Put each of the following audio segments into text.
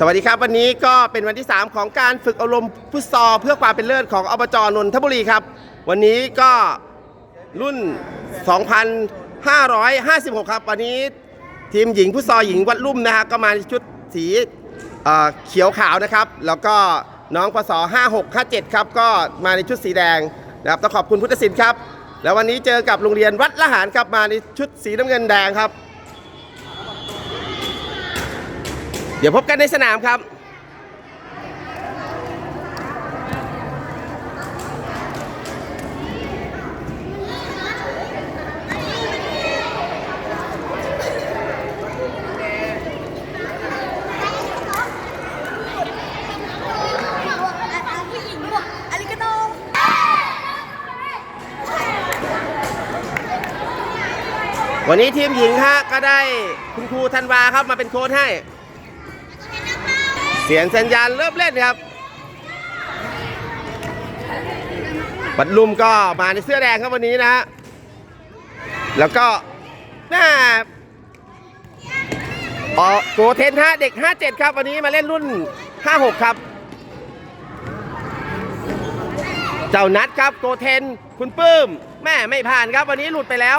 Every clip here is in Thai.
สวัสดีครับ วันนี้ก็เป็นวันที่ 3 ของการฝึกอบรมณ์ฟุตซอลเพื่อความเป็นเลิศของอบจนนทบุรีครับ วันนี้ก็รุ่น 2,556 ครับ วันนี้ทีมหญิงฟุตซอลหญิงวัดลุ่มนะฮะก็มาในชุดสีเอ่อเขียวขาวนะครับ แล้วก็น้องพศ5657 ครับ ก็มาในชุดสีแดงนะครับต้องขอบคุณพุทธศิลป์ครับ แล้ววันนี้เจอกับโรงเรียนวัดละหารครับมาในชุดสีน้ำเงินแดงครับ เดี๋ยวพบกันในสนามครับวันนี้ทีมหญิงฮะก็ได้คุณครูธันวาครับมาเป็นโค้ชให้ เสียงสัญญาณเริ่มเล่นครับบัดลุมก็มาในเสื้อแดงครับวันนี้นะฮะแล้วก็น้าออโกเทนฮะเด็ก 57 ครับ วันนี้มาเล่นรุ่น 56 ครับ เจ้านัดครับโกเทนคุณปื้ม แม่ไม่ผ่านครับวันนี้หลุดไปแล้ว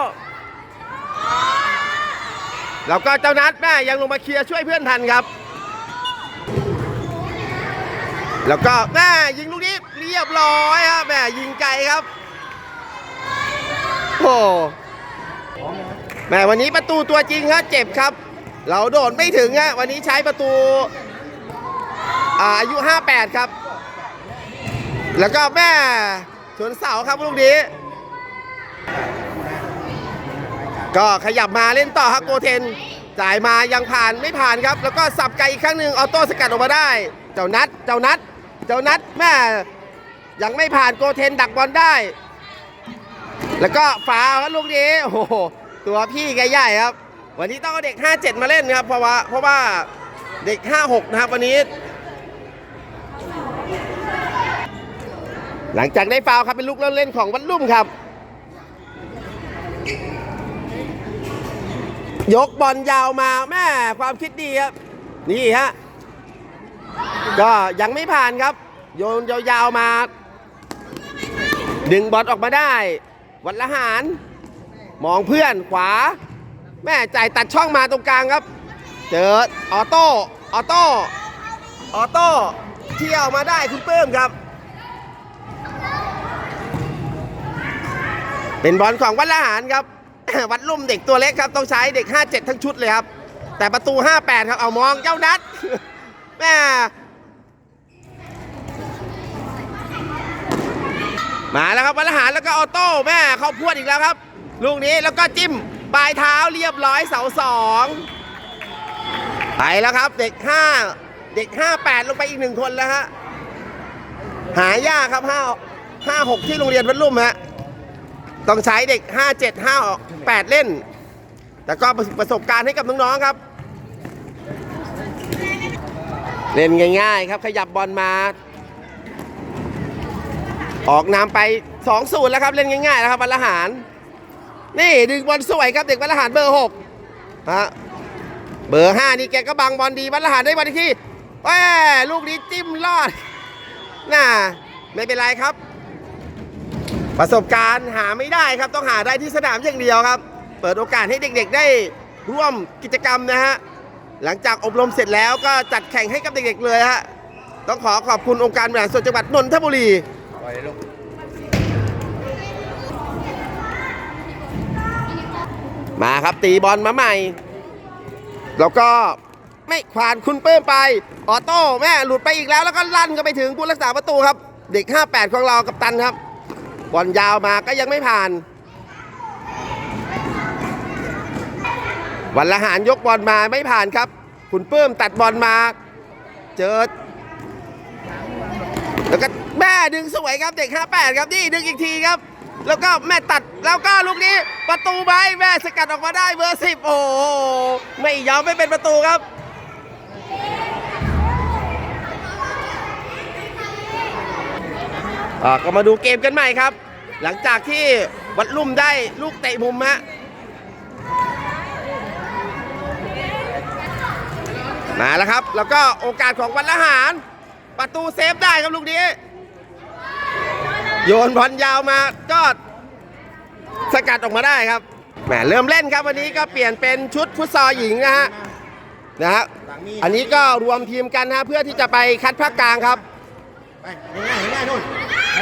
แล้วก็เจ้านัดแม่ยังลงมาเคลียร์ช่วยเพื่อนทันครับ แล้วก็แม่ยิงลูกนี้เรียบร้อยครับแม่ยิงไกลครับโอ้แม่วันนี้ประตูตัวจริงครับเจ็บครับ เราโดดไม่ถึงฮะวันนี้ใช้ประตูอาอายุ 58 ครับ แล้วก็แม่สวนเสาครับลูกนี้ ก็ขยับมาเล่นต่อครับโกเทนจ่ายมายังผ่านไม่ผ่านครับ แล้วก็สับไกลอีกครั้งหนึ่งออโต้สกัดออกมาได้ เจ้านัดเจ้านัด เจ้านัดแม่ยังไม่ผ่านโกเทนดักบอลได้ แล้วก็ฝาครับลูกนี้โอ้โหตัวพี่แกใหญ่ครับ วันนี้ต้องเอาเด็ก 57 มาเล่นครับ เพราะว่าเพราะว่าเด็ก 56 นะครับวันนี้ หลังจากได้ฟาวครับเป็นลูกเล่นของวัดลุ่มครับ ยกบอลยาวมาแม่ความคิดดีครับ นี่ฮะ ก็ยังไม่ผ่านครับ โยนยาวๆมา ดึงบอลออกมาได้ วัดละหาร มองเพื่อนขวา แม่จ่ายตัดช่องมาตรงกลางครับ เจอออโต้ออโต้ออโต้เที่ยวมาได้คุณเปิ้มครับ เป็นบอลของวัดละหารครับ วัดลุ่มเด็กตัวเล็กครับ ต้องใช้เด็ก 57 ทั้งชุดเลยครับ แต่ประตู 58 ครับ เอามองเจ้านัด แม่มาแล้วครับวัละหารแล้วก็ออโต้แม่เข้าพวดอีกแล้วครับ ลูกนี้แล้วก็จิ้มปลายเท้าเรียบร้อยเสาสองไปแล้วครับเด็ก5เด็ก58ลงไปอีกหนึ่งคนแล้วฮะหายากครับ5 5 6ที่โรงเรียนวัดลุ่มฮะต้องใช้เด็ก5 7 5 8เล่น แต่ก็ประสบการณ์ให้กับน้องๆครับ เล่นง่ายๆ ครับขยับบอลมา ออกนำไป2ศูนย์แล้วครับเล่นง่ายๆแล้วครับวันละหาร นี่ดึงบอลสวยครับเด็กวันละหารเบอร์6ฮะเบอร์5นี่แกก็บังบอลดีวันละหารได้บอลอีกทีแหมลูกนี้จิ้มลอดน่าไม่เป็นไรครับ ประสบการณ์หาไม่ได้ครับต้องหาได้ที่สนามอย่างเดียวครับ เปิดโอกาสให้เด็กๆได้ร่วมกิจกรรมนะฮะ หลังจากอบรมเสร็จแล้วก็จัดแข่งให้กับเด็กๆเลยฮะต้องขอขอบคุณองค์การบริหารส่วนจังหวัดนนทบุรีมาครับตีบอลมาใหม่ แล้วก็ไม่ขวานคุณเปิ้มไป ออโต้แม่หลุดไปอีกแล้วแล้วก็ลั่นก็ไปถึงผู้รักษาประตูครับ เด็ก 58 ของเรากับตันครับบอลยาวมาก็ยังไม่ผ่าน วันละหารยกบอลมาไม่ผ่านครับ คุณปื้มตัดบอลมา เจอ แล้วก็แม่ดึงสวยครับเด็ก 58 ครับนี่ดึงอีกทีครับ แล้วก็แม่ตัดแล้วก็ลูกนี้ประตูไม้แม่สกัดออกมาได้เบอร์10โอ้ไม่ยอมไม่เป็นประตูครับอ่าก็มาดูเกมกันใหม่ครับ หลังจากที่วัดลุ่มได้ลูกเตะมุมฮะ มาแล้วครับ แล้วก็โอกาสของวันละหาร ประตูเซฟได้ครับลูกนี้ โยนบอลยาวมาก็สกัดออกมาได้ครับแหมเริ่มเล่นครับวันนี้ก็เปลี่ยนเป็นชุดฟุตซอลหญิงนะฮะนะฮะอันนี้ก็รวมทีมกันนะเพื่อที่จะไปคัดภาคกลางครับไปง่ายง่ายนู่นไป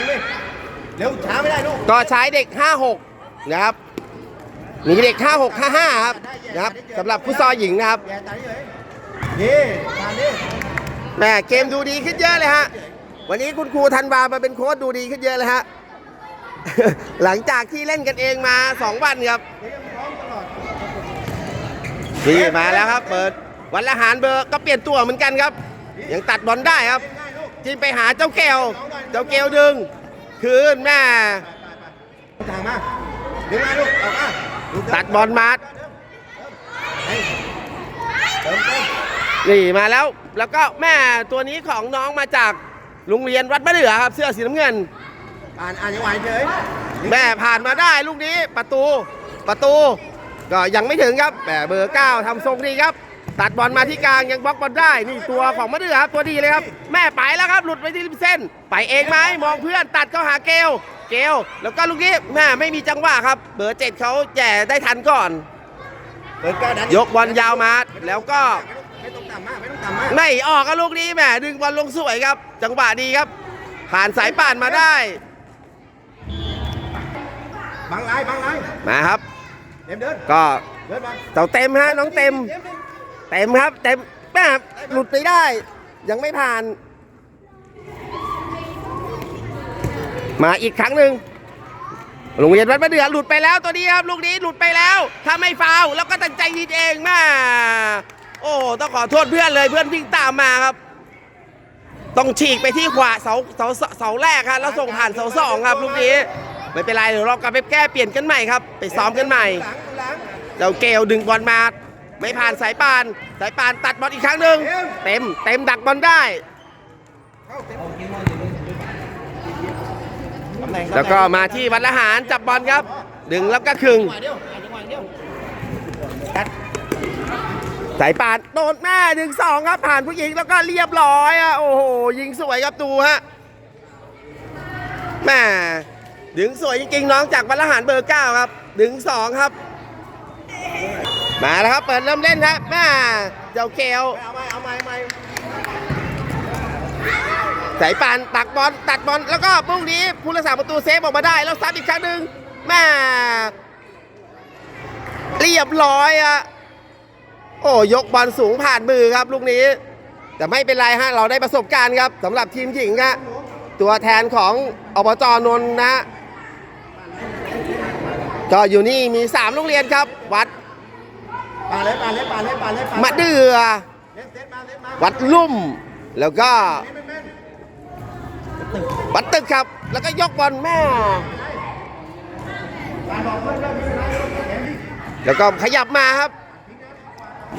เร็วช้าไม่ได้ลูกก็ใช้เด็ก 56 นะครับมีเด็ก 56 55 ครับนะครับสำหรับฟุตซอลหญิงนะครับ นี่เลยนี่ตามนี่แหมเกมดูดีขึ้นเยอะเลยฮะ วันนี้คุณครูธันวามาเป็นโค้ชดูดีขึ้นเยอะเลยฮะ หลังจากที่เล่นกันเองมา 2 วันครับดีมตลอดนี่มาแล้วครับ เปิดวันละหารเบอร์ก็เปลี่ยนตัวเหมือนกันครับ ยังตัดบอลได้ครับง่ายๆลูกที่ไปหาเจ้าแก้ว เจ้าแก้วดึง คืนแม่ทางมาดึงมาลูกออกมาตัดบอลมาเติมเติม นี่มาแล้วแล้วก็แม่ตัวนี้ของน้องมาจากโรงเรียนวัดมะเดื่อครับ เสื้อสีน้ำเงิน อ่านอ่านยังไหวเฉยแม่ผ่านมาได้ลูกนี้ประตูประตู ก็ยังไม่ถึงครับแม่เบอร์เก้าทำทรงดีครับ ตัดบอลมาที่กลางยังบล็อกบอลได้ นี่ตัวของมะเดื่อครับตัวดีเลยครับ แม่ไปแล้วครับหลุดไปที่ริมเส้น ไปเองไหมมองเพื่อนตัดเข้าหาเกลเกลแล้วก็ลูกนี้แม่ไม่มีจังหวะครับ เบอร์เจ็ดเขาแย่ได้ทันก่อนเปิดก้าวดันยกบอลยาวมาแล้วก็ ไม่ต้องต่ำมากไม่ต้องต่ำมากไม่ออกครับลูกนี้แหมดึงบอลลงสวยครับ จังหวะดีครับ ผ่านสายป่านมาได้บังไลน์บังไลน์มาครับเดินเดินก็เดินมาเจ้าเต็มฮะน้องเต็ม เต็มครับเต็มแม่หลุดไปได้ ยังไม่ผ่าน มาอีกครั้งหนึ่งโรงเรียนวัดมะเดือหลุดไปแล้วตัวนี้ครับ ลูกนี้หลุดไปแล้ว ถ้าไม่ฟาวล์แล้วก็ตั้งใจยิงเองแม่ โอ้ต้องขอโทษเพื่อนเลยเพื่อนวิ่งตามมาครับ ต้องฉีกไปที่ขวาเสาเสาเสาแรกครับแล้วส่งผ่านเสาสองครับลูกนี้ไม่เป็นไรเดี๋ยวเรากลับไปแก้เปลี่ยนกันใหม่ครับ ไปซ้อมกันใหม่หลังหลังเจ้าเกลดึงบอลมาไม่ผ่านสายปาน สายปานตัดบอลอีกครั้งหนึ่งเต็มเต็มดักบอลได้แล้วก็มาที่วัดละหารจับบอลครับ ดึงแล้วก็คึง จังหวะเดียวจังหวะเดียว สายปานโดนแม่ดึงสองครับ ผ่านผู้หญิงแล้วก็เรียบร้อยอะโอ้โหยิงสวยครับดูฮะแม่ดึงสวยจริงๆน้องจากวัดละหารเบอร์เก้าครับ ดึงสองครับ มาแล้วครับ เปิดเริ่มเล่นครับแม่เจ้าเกลเอาไหมเอาไมเอาไหมสายปานตักบอลตัดบอลแล้วก็พรุ่งนี้ผู้รักษาประตูเซฟออกมาได้ แล้วซัดอีกครั้งหนึ่งแม่เรียบร้อยอะ โอ้ยกบอลสูงผ่านมือครับลูกนี้ แต่ไม่เป็นไรฮะเราได้ประสบการณ์ครับสำหรับทีมหญิงฮะตัวแทนของอบจนนท์นะก็อยู่นี่มี 3 โรงเรียนครับ วัดปาเลยปาเลยปาเลยปาเลยปาเลยมะเดือเล่นเซตมาเล่นมาวัดลุ่ม แล้วก็แม่นแม่นวัดตึกครับ แล้วก็ยกบอลแม่ แล้วก็ขยับมาครับ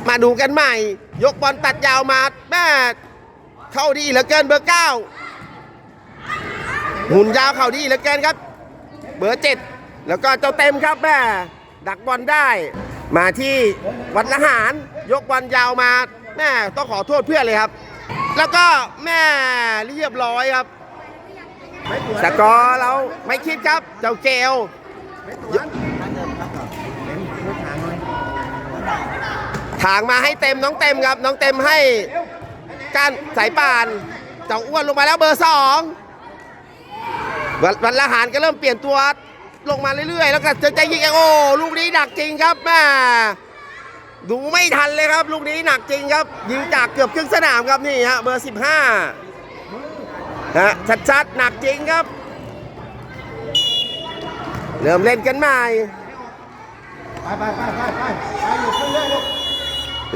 มาดูกันใหม่ ยกบอลตัดยาวมาแม่เข้าดีเหลือเกินเบอร์เก้าหุ่นยาวเข้าดีเหลือเกินครับ เบอร์เจ็ดแล้วก็เจ้าเต็มครับแม่ดักบอลได้ มาที่วัดละหาร ยกบอลยาวมาแม่ต้องขอโทษเพื่อนเลยครับ แล้วก็แม่เรียบร้อยครับสกอร์เราไม่คิดครับ เจ้าเกลไม่สวนเต็มพูดทางหน่อย ถางมาให้เต็มน้องเต็มครับ น้องเต็มให้การสายป่านเจ้าอ้วนลงมาแล้วเบอร์สองวันวันละหารก็เริ่มเปลี่ยนตัวลงมาเรื่อยๆ แล้วก็จะใจยิงโอ้ลูกนี้หนักจริงครับแม่ดูไม่ทันเลยครับ ลูกนี้หนักจริงครับ ยิงจากเกือบครึ่งสนามครับนี่ฮะเบอร์ 15ฮะชัดๆหนักจริงครับ เริ่มเล่นกันใหม่ ไปไปไปไปไปไปอยู่ขึ้นเรื่อย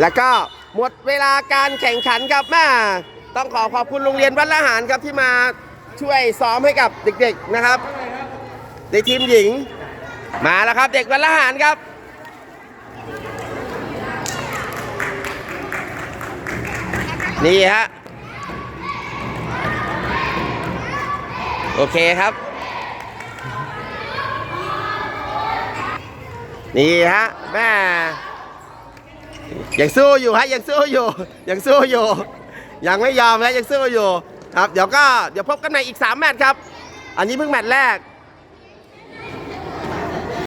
แล้วก็หมดเวลาการแข่งขันครับแม่ต้องขอขอบคุณโรงเรียนวัดละหารครับที่มาช่วยซ้อมให้กับเด็กๆนะครับ ในทีมหญิง มาแล้วครับเด็กวัดละหารครับ นี่ฮะโอเคครับ นี่ฮะแม่ ยังสู้อยู่ฮะยังสู้อยู่ยังสู้อยู่ ยังไม่ยอมฮะยังสู้อยู่ครับเดี๋ยวก็เดี๋ยวพบกันใหม่อีก 3 แมตช์ครับ อันนี้เพิ่งแมตช์แรก